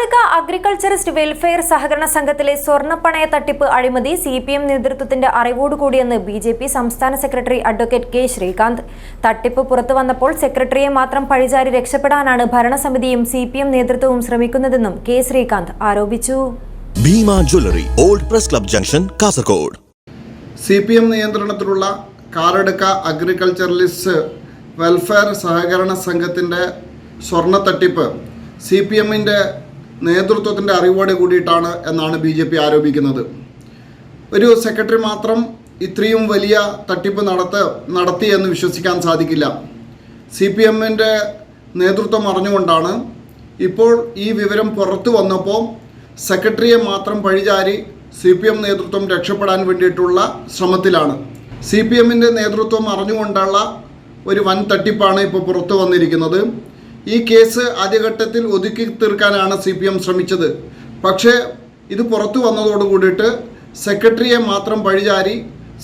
Karadka agriculturist welfare സഹകരണ സംഘത്തിലെ സ്വർണപ്പണയ തട്ടിപ്പ് അഴിമതി സി പി എം നേതൃത്വത്തിന്റെ അറിവോടുകൂടിയെന്ന് ബി ജെ പി സംസ്ഥാന സെക്രട്ടറി അഡ്വക്കേറ്റ് കെ ശ്രീകാന്ത്. തട്ടിപ്പ് പുറത്തു വന്നപ്പോൾ സെക്രട്ടറിയെ മാത്രം പഴിചാരി രക്ഷപ്പെടാനാണ് ഭരണസമിതിയും സി പി എം നേതൃത്വവും ശ്രമിക്കുന്നതെന്നും കെ ശ്രീകാന്ത് ആരോപിച്ചു. Bhima jewellery old press club junction Kasaragod. C P M നിയന്ത്രണത്തിലുള്ള കാറടുക്ക അഗ്രികൾച്ചറലിസ്റ്റ് വെൽഫെയർ സഹകരണ സംഘത്തിന്റെ സ്വർണ തട്ടിപ്പ് സി പി എമ്മിന്റെ നേതൃത്വത്തിന്റെ അറിവോടെ കൂടിയിട്ടാണ് എന്നാണ് ബി ജെ പി ആരോപിക്കുന്നത്. ഒരു സെക്രട്ടറി മാത്രം ഇത്രയും വലിയ തട്ടിപ്പ് നടത്ത നടത്തി എന്ന് വിശ്വസിക്കാൻ സാധിക്കില്ല. സി പി എമ്മിന്റെ നേതൃത്വം അറിഞ്ഞുകൊണ്ടാണ് ഇപ്പോൾ ഈ വിവരം പുറത്തു വന്നപ്പോൾ സെക്രട്ടറിയെ മാത്രം പഴിചാരി സി പി എം നേതൃത്വം രക്ഷപ്പെടാൻ വേണ്ടിയിട്ടുള്ള ശ്രമത്തിലാണ്. സി പി എമ്മിന്റെ നേതൃത്വം അറിഞ്ഞുകൊണ്ടുള്ള ഒരു വൻ തട്ടിപ്പാണ് ഇപ്പോൾ പുറത്തു വന്നിരിക്കുന്നത്. ഈ കേസ് ആദ്യഘട്ടത്തിൽ ഒതുക്കി തീർക്കാനാണ് സി പി എം ശ്രമിച്ചത്. പക്ഷേ ഇത് പുറത്തു വന്നതോട് കൂടിയിട്ട് സെക്രട്ടറിയെ മാത്രം പഴിചാരി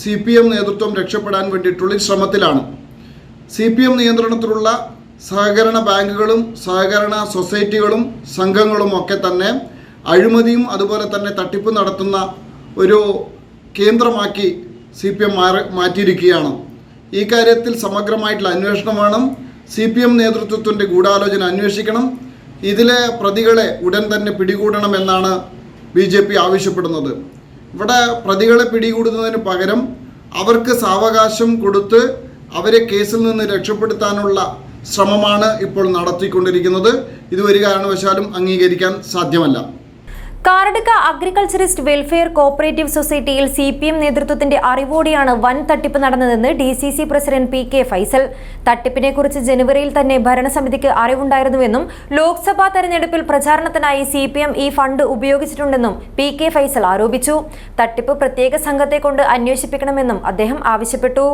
സി പി എം നേതൃത്വം രക്ഷപ്പെടാൻ വേണ്ടിയിട്ടുള്ള ശ്രമത്തിലാണ്. സി പി എം നിയന്ത്രണത്തിലുള്ള സഹകരണ ബാങ്കുകളും സഹകരണ സൊസൈറ്റികളും സംഘങ്ങളും ഒക്കെ തന്നെ അഴിമതിയും അതുപോലെ തന്നെ തട്ടിപ്പ് നടത്തുന്ന ഒരു കേന്ദ്രമാക്കി സി പി എം മാറി മാറ്റിയിരിക്കുകയാണ്. ഈ കാര്യത്തിൽ സമഗ്രമായിട്ടുള്ള അന്വേഷണം വേണം സി പി എം നേതൃത്വത്തിന്റെ ഗൂഢാലോചന അന്വേഷിക്കണം. ഇതിലെ പ്രതികളെ ഉടൻ തന്നെ പിടികൂടണമെന്നാണ് ബി ജെ പി ആവശ്യപ്പെടുന്നത്. ഇവിടെ പ്രതികളെ പിടികൂടുന്നതിന് പകരം അവർക്ക് സാവകാശം കൊടുത്ത് അവരെ കേസിൽ നിന്ന് രക്ഷപ്പെടുത്താനുള്ള ശ്രമമാണ് ഇപ്പോൾ നടത്തിക്കൊണ്ടിരിക്കുന്നത്. ഇത് ഒരു കാരണവശാലും അംഗീകരിക്കാൻ സാധ്യമല്ല. കാറടുക്ക അഗ്രികൾച്ചറിസ്റ്റ് വെൽഫെയർ കോപ്പറേറ്റീവ് സൊസൈറ്റിയിൽ സി പി എം നേതൃത്വത്തിന്റെ അറിവോടെയാണ് വൻ തട്ടിപ്പ് നടന്നതെന്ന് D C C president P K Faisal. തട്ടിപ്പിനെക്കുറിച്ച് ജനുവരിയിൽ തന്നെ ഭരണസമിതിക്ക് അറിവുണ്ടായിരുന്നുവെന്നും ലോക്സഭാ തെരഞ്ഞെടുപ്പിൽ പ്രചാരണത്തിനായി സി പി എം ഈ ഫണ്ട് ഉപയോഗിച്ചിട്ടുണ്ടെന്നും പി കെ ഫൈസൽ ആരോപിച്ചു. തട്ടിപ്പ് പ്രത്യേക സംഘത്തെ കൊണ്ട് അന്വേഷിപ്പിക്കണമെന്നും അദ്ദേഹം ആവശ്യപ്പെട്ടു.